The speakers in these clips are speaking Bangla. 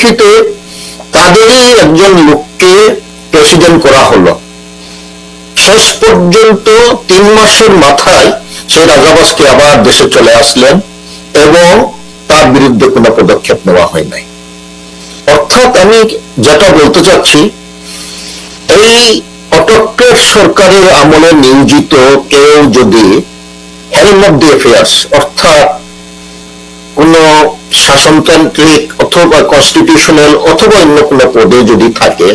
পরিপ্রেক্ষিতে তাদেরই একজন লোককে প্রেসিডেন্ট করা হলো। শেষ পর্যন্ত তিন মাসের মাথায় সেই রাজাবাসকে আবার দেশে চলে আসলেন এবং তার বিরুদ্ধে কোনো পদক্ষেপ নেওয়া হয় নাই। অর্থাৎ আমি যেটা বলতে চাচ্ছি, এই অটোক্রেট সরকারের আমলে নিয়োজিত কেউ যদি হেলম অফ দি অ্যাফেয়ার্স অর্থাৎ শাসনতান্ত্রিক অথবা কনস্টিটিউশনাল অথবা অন্য কোনো পদে যদি থাকে,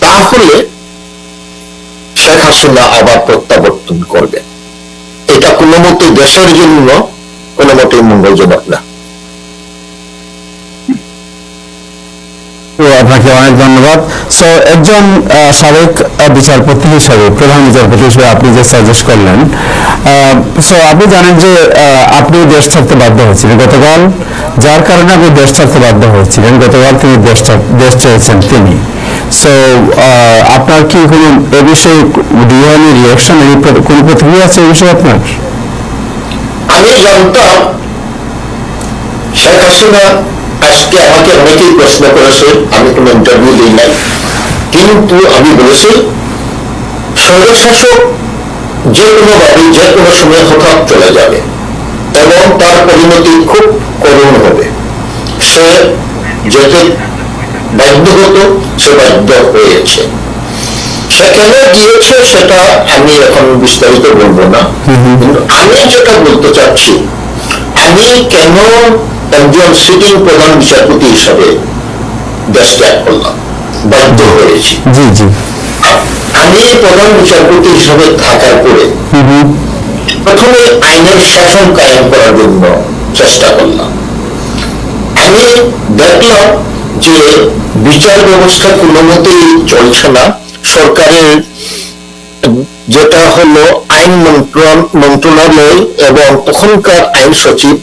তাহলে শেখ হাসিনা আবার প্রত্যাবর্তন করবে। এটা কোনো মতে দেশের জন্য, কোনো মতেই মঙ্গলজনক না। আপনাকে অনেক ধন্যবাদ। সো একজন সাবেক বিচারপতি হিসাবে, প্রধান বিচারপতি হিসেবে আপনি যে সাজেস্ট করলেন সো আপনি জানেন যে আপনি দেশ ছাড়তে বাধ্য হয়েছিলেন। গতকাল যার কারণে আপনি দেশ ছাড়তে বাধ্য হয়েছিলেন। গতকাল তিনি দেশ দেশ ছেড়েছেন তিনি। সো আপনার কি কোনো এ বিষয়ে ডিএনএ রিয়াকশন কোনো প্রতিক্রিয়া আছে এই বিষয়ে আপনার? আমি জানতাম শেখ হাসিনা আজকে আমাকে অনেকেই প্রশ্ন করেছে আমি কোনো ইন্টারভিউ দিই নাই। কিন্তু আমি বলেছি স্বৈরশাসক যে কোনো ভাবে যে কোনো সময় হঠাৎ চলে যাবে এবং তার পরিণতি খুব করুণ হবে। সে যেতে বাধ্য হতো সে বাধ্য হয়েছে। সে কেন গিয়েছে সেটা আমি এখন বিস্তারিত বলব না। কিন্তু আমি যেটা বলতে চাচ্ছি আমি কেন একজন সিটিং প্রধান বিচারপতি হিসাবে দেশ ত্যাগ করলাম? বাধ্য হয়েছি। জি জি। আমি প্রধান বিচারপতি হিসাবে থাকার পরে প্রথমে আইনের শাসন কায়েম করার জন্য চেষ্টা করলাম। আমি দেখলাম যে বিচার ব্যবস্থা কোনো মতেই চলছে না। সরকারের যেটা হলো আইন মন্ত্রণালয় এবং তখনকার আইন সচিব,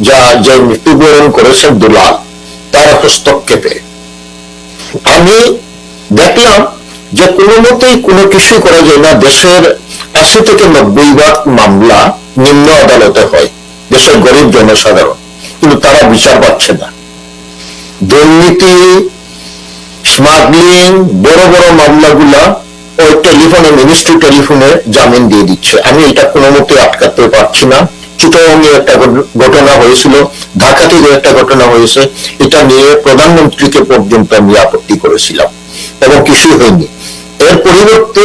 যা যে মৃত্যুবরণ করেছেন দুলাল, তার হস্তক্ষেপে। আমি দেখলাম যে কোনো মতেই কোনো কিছু করা যায় না। দেশের আশি থেকে নব্বই ভাগ মামলা নিম্ন আদালতে হয়। দেশের গরিব জনসাধারণ। কিন্তু তারা বিচার পাচ্ছে না। দুর্নীতি, স্মাগলিং, বড় বড় মামলাগুলা ওই টেলিফোনে, মিনিস্ট্রি টেলিফোনে জামিন দিয়ে দিচ্ছে। আমি এটা কোনো মতে আটকাতে পারছি না। চিটংয়ে একটা ঘটনা হয়েছিল ঢাকাতেও একটা ঘটনা হয়েছে, এটা নিয়ে প্রধানমন্ত্রীকে পর্যন্ত আমি আপত্তি করেছিলাম, এবং কিছুই হয়নি। এর পরিবর্তে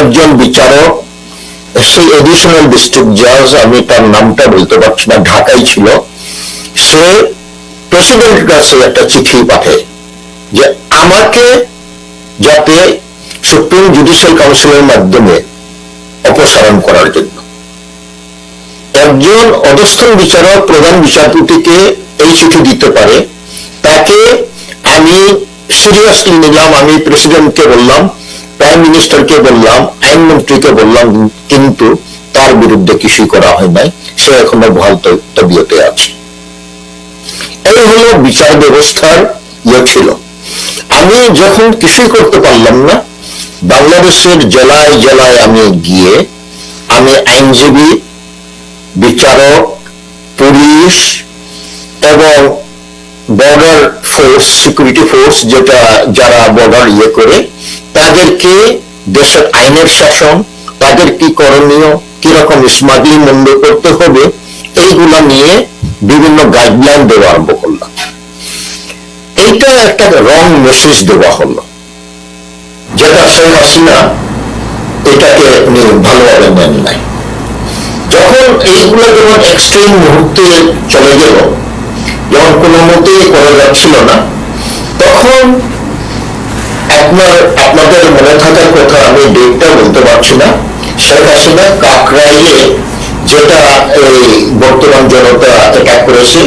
একজন বিচারক, সেই এডিশনাল ডিস্ট্রিক্ট জাজ আমি তার নামটা বলতে পারছি না, ঢাকায় ছিল, সে প্রেসিডেন্টের কাছে একটা চিঠি পাঠায় যে, আমাকে যাতে সুপ্রিম জুডিশিয়াল কাউন্সিলের মাধ্যমে অপসারণ করার জন্য। একজন অধস্থন বিচারক, প্রধান বিচারপতিকে এই চিঠি দিতে পারে। তাকে আমি সিরিয়াসলি নিলাম, আমি প্রেসিডেন্টকে বললাম প্রাইম মিনিস্টারকে বললাম আইনমন্ত্রীকে বললাম, কিন্তু তার বিরুদ্ধে কিছুই করা হয় নাই। সে এখনও তব- তবিয়তে আছে। এই হলো বিচার ব্যবস্থার ইয়ে ছিল। আমি যখন কিছুই করতে পারলাম না বাংলাদেশের জেলায় জেলায় আমি গিয়ে আমি আইনজীবী, বিচারক, পুলিশ এবং বর্ডার ফোর্স সিকিউরিটি ফোর্স যেটা যারা বর্ডার ইয়ে করে, তাদেরকে দেশের আইনের শাসন, তাদের কি করণীয় কীরকম স্মাগলিং বন্ধ করতে হবে, এইগুলা নিয়ে বিভিন্ন গাইডলাইন দেওয়া আরম্ভ করলাম। এইটা একটা রং মেসেজ দেওয়া হলো। যেটা শেখ হাসিনা এটাকে উনি ভালোভাবে নেন নাই যখন এইগুলো যখন এক্সট্রিম মুহূর্তে চলে গেল, যখন কোনো মতেই করা যাচ্ছিল না, তখন আপনার, আপনাদের মনে থাকার কথা আমি ডেটটা বলতে পারছি না। শেখ হাসিনা কাকরাইলে যেটা এই বর্তমান জনতা অ্যাটাক করেছে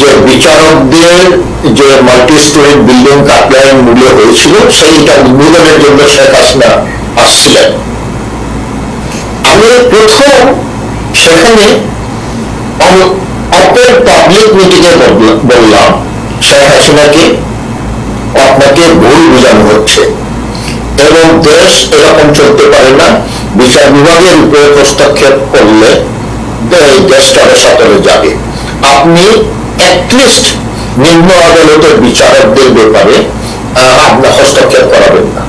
যে বিচারকদের যে মাল্টি স্টোরি বিল্ডিং কাকরাইয়ের মূল্য হয়েছিল, সেইটা উদ্বোধনের জন্য শেখ হাসিনা আসছিলেন। প্রথম সেখানে পাবলিক বললাম- শেখ হাসিনাকে আপনাকে ভুল বোঝানো হচ্ছে। এবং দেশ এরকম চলতে পারে না, বিচার বিভাগের উপরে হস্তক্ষেপ করলে দেশটা সাঁতরে যাবে। আপনি অ্যাটলিস্ট নিম্ন আদালতের বিচারকদের ব্যাপারে আপনার হস্তক্ষেপ করাবেন না।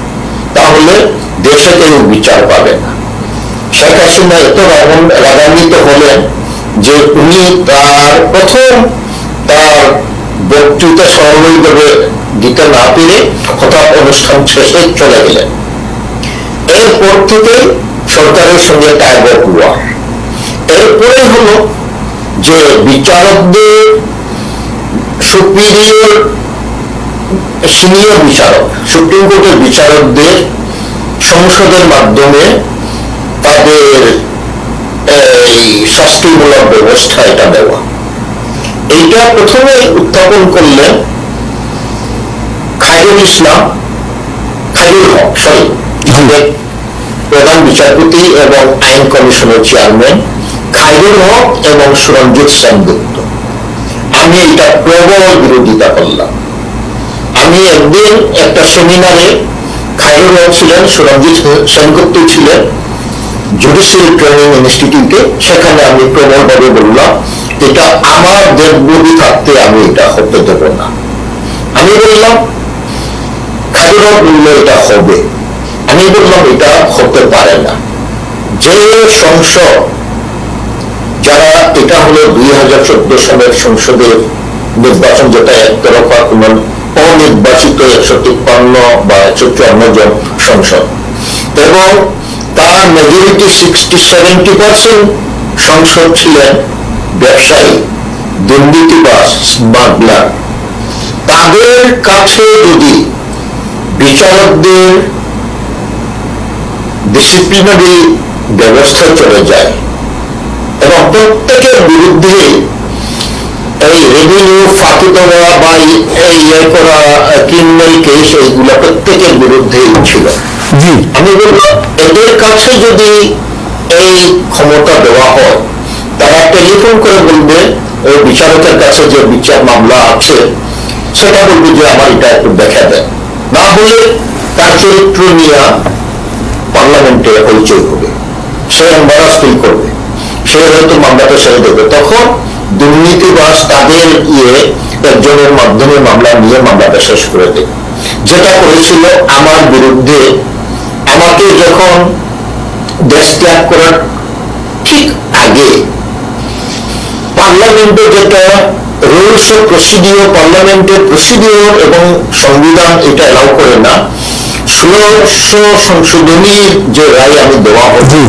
তাহলে দেশে কেউ বিচার পাবে না। শেখ হাসিনা এত রাগান- রাগান্বিত হলেন যে উনি তার প্রথম তার বক্তৃতা সরলভাবে দিতে না পেরে হঠাৎ অনুষ্ঠান শেষে চলে গেলেন। এরপর থেকে সরকারের সঙ্গে টাইগার ওয়ার এরপরে হলো যে বিচারকদের সুপিরিয়র সিনিয়র বিচারক সুপ্রিম কোর্টের বিচারকদের সংসদের মাধ্যমে তাদের এই শাস্তিমূলক ব্যবস্থা এটা দেওয়া এইটা প্রথমে উত্থাপন করলেন খায়রুল ইসলাম খায়রুল হক সরি প্রধান বিচারপতি এবং আইন কমিশনের চেয়ারম্যান খায়রুল হক এবং সুরঞ্জিত সেনগুপ্ত। আমি এটা প্রবল বিরোধিতা করলাম। আমি একদিন একটা সেমিনারে খায়রুল ছিলেন, সুরঞ্জিত সেনগুপ্ত ছিলেন জুডিশিয়াল ট্রেনিং ইনস্টিটিউটে সেখানে আমি প্রবলভাবে বললাম, এটা আমার দেববুদ্ধি থাকতে আমি এটা হতে দেব না। আমি বললাম খায়রুল বলল এটা হবে। আমি বললাম, এটা হতে পারে না। যে সংসদ যারা এটা হলো দুই হাজার চোদ্দ সালের সংসদের নির্বাচন যেটা একতরফা কোন অনির্বাচিত একশো তিপ্পান্ন বা একশো চুয়ান্ন জন সংসদ। এবং তার মেজরিটি সিক্সটি সেভেন্টি পার্সেন্ট সংসদ ছিলেন ব্যবসায়ী দুর্নীতিবাস স্মাগলার। তাদের কাছে যদি বিচারকদের ডিসিপ্লিনারি ব্যবস্থা চলে যায় এবং প্রত্যেকের বিরুদ্ধে এই রেভিনিউ ফাঁকি দেওয়া বা এই- ইয়ে করা ক্রিমিনাল কেস এইগুলো প্রত্যেকের বিরুদ্ধেই ছিল। জি। আমি বলব এদের কাছে যদি এই ক্ষমতা দেওয়া হয় তারা টেলিফোন করে বলবে ওই বিচারকের কাছে যে বিচার মামলা আছে সেটা বলবে যে আমার এটা একটু দেখা দেয় না হলে তার চরিত্র নিয়ে পার্লামেন্টে হইচই হবে। সে এম্বারাস ফিল করবে। হয়তো মামলাটা ছেড়ে দেবে। তখন দুর্নীতিবাস তাদের ইয়ে একজনের মাধ্যমে মামলা নিয়ে মামলাটা শেষ করে দেবে যেটা করেছিল আমার বিরুদ্ধে আমাকে যখন দেশ ত্যাগ করার ঠিক আগে পার্লামেন্টে যেটা রুলস প্রসিডিওর পার্লামেন্টের প্রসিডিওর এবং সংবিধান এটা করে না ষোড়শ সংশোধনীর যে রায় আমি দেওয়া হবে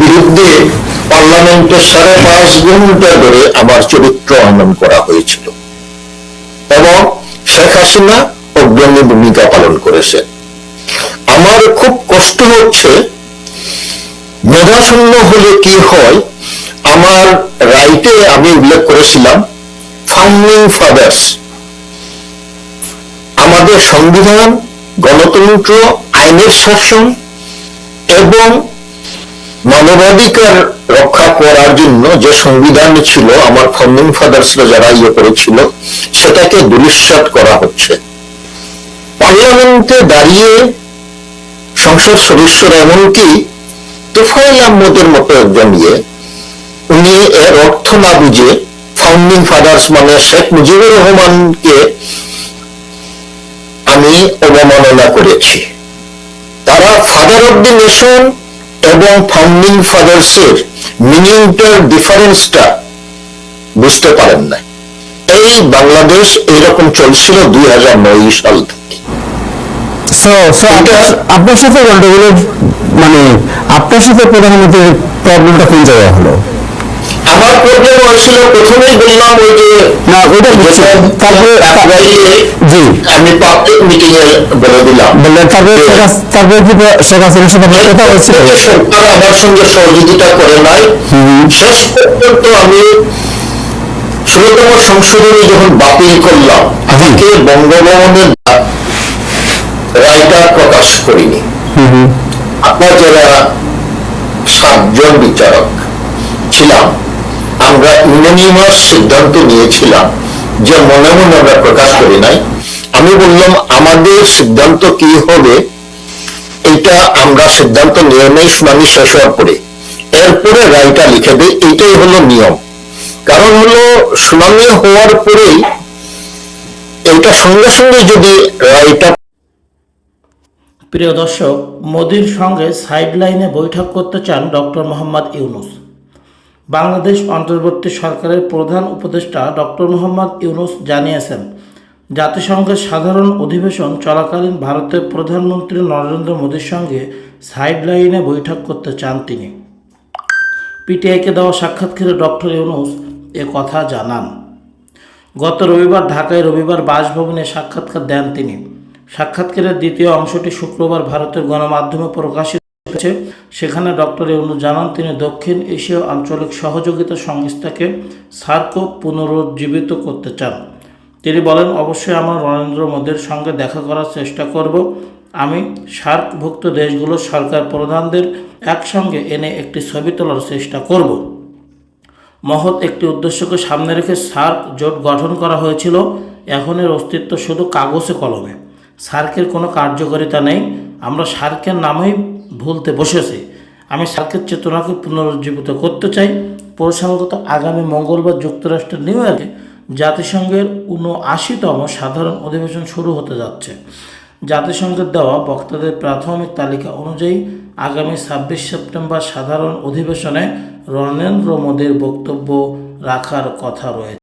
বিরুদ্ধে পার্লামেন্টে সাড়ে পাঁচ ঘণ্টা ধরে আমার চরিত্র হনন করা হয়েছিল। এবং শেখ হাসিনা অগ্রণী ভূমিকা পালন করেছেন। আমার খুব কষ্ট হচ্ছে, মেধাশূন্য হলে কি হয়, আমার রাইটে আমি উল্লেখ করেছিলাম ফাউন্ডিং ফাদার্স আমাদের সংবিধান, গণতন্ত্র, আইনের শাসন এবং মানবাধিকার রক্ষা করার জন্য যে সংবিধান ছিল, আমার ফাউন্ডিং ফাদার্সরা যারা ইয়ে করেছিল, সেটাকে দুলিশ্বাত করা হচ্ছে। পার্লামেন্টে দাঁড়িয়ে সংসদ সদস্যরা এমনকি তুফাইল আহমদের মতো একজন ইয়ে উনি এর অর্থ না বুঝে ফাউন্ডিং ফাদার্স মানে শেখ মুজিবুর রহমানকে আমি অবমাননা করেছি। তারা ফাদার অব দি নেশন এবং ফাউন্ডিং ফাদার্স এর মিনিংটার ডিফারেন্সটা বুঝতে পারেন না এই বাংলাদেশ এইরকম চলছিল দুই হাজার নয় সাল থেকে। আপনার- সাথে মানে আপনার সাথে প্রধানমন্ত্রীর প্রবলেমটা কোন জায়গায় হলো? আমার প্রবলেম হয়েছিল প্রথমেই বললাম ওই যে না বুঝছি তারপরে জি। আমি পাবলিক মিটিং এ বলে দিলাম। বললেন তারপরে তারপরে কি শেখ হাসিনার সাথে আপনার কথা হয়েছিল? সরকার আমার সঙ্গে সহযোগিতা করে নাই। শেষ পর্যন্ত আমি ষোলতম সংশোধনী যখন বাতিল করলাম আমাকে বঙ্গভবনের রায়টা প্রকাশ করিনি। আপনার যারা সাতজন বিচারক ছিলাম আমরা ইউনানিমাস সিদ্ধান্ত নিয়েছিলাম যে মনে মনে আমরা প্রকাশ করি নাই। আমি বললাম, আমাদের সিদ্ধান্ত কি হবে? এটা আমরা সিদ্ধান্ত নিয়ে নেই, শুনানি শেষ হওয়ার পরে। এরপরে রায়টা লিখে দেয় এটাই হলো নিয়ম। কারণ হলো, শুনানি হওয়ার পরেই এটা সঙ্গে সঙ্গে যদি এটা প্রিয় দর্শক, মোদির সঙ্গে সাইডলাইনে বৈঠক করতে চান ডক্টর মোহাম্মদ ইউনুস। বাংলাদেশ অন্তর্বর্তী সরকারের প্রধান উপদেষ্টা ডক্টর মোহাম্মদ ইউনুস জানিয়েছেন, জাতিসংঘের সাধারণ অধিবেশন চলাকালীন ভারতের প্রধানমন্ত্রী নরেন্দ্র মোদীর সঙ্গে সাইডলাইনে বৈঠক করতে চান তিনি। পিটিআইকে দেওয়া সাক্ষাৎকারে ডক্টর ইউনুস এ কথা জানান। গত রবিবার ঢাকায় রবিবার বাসভবনে সাক্ষাৎকার দেন তিনি। সাক্ষাৎকারের দ্বিতীয় অংশটি শুক্রবার ভারতের গণমাধ্যমে প্রকাশিত হয়েছে সেখানে ডক্টর ইউনু জানান, তিনি দক্ষিণ এশীয় আঞ্চলিক সহযোগিতা সংস্থাকে সার্কও পুনরুজ্জীবিত করতে চান। তিনি বলেন, অবশ্যই আমরা নরেন্দ্র মোদীর সঙ্গে দেখা করার চেষ্টা করব। আমি সার্কভুক্ত দেশগুলোর সরকার প্রধানদের একসঙ্গে এনে একটি ছবি তোলার চেষ্টা করব। মহৎ একটি উদ্দেশ্যকে সামনে রেখে সার্ক জোট গঠন করা হয়েছিল। এখন এর অস্তিত্ব শুধু কাগজে কলমে। সার্কের কোনো কার্যকারিতা নেই। আমরা সার্কের নামেই ভুলতে বসেছি। আমি সার্কের চেতনাকে পুনরুজ্জীবিত করতে চাই। প্রসঙ্গত আগামী মঙ্গলবার যুক্তরাষ্ট্রের নিউ ইয়র্কে জাতিসংঘের উনআশিতম সাধারণ অধিবেশন শুরু হতে যাচ্ছে। জাতিসংঘের দেওয়া বক্তাদের প্রাথমিক তালিকা অনুযায়ী আগামী ছাব্বিশ সেপ্টেম্বর সাধারণ অধিবেশনে নরেন্দ্র মোদীর বক্তব্য রাখার কথা রয়েছে।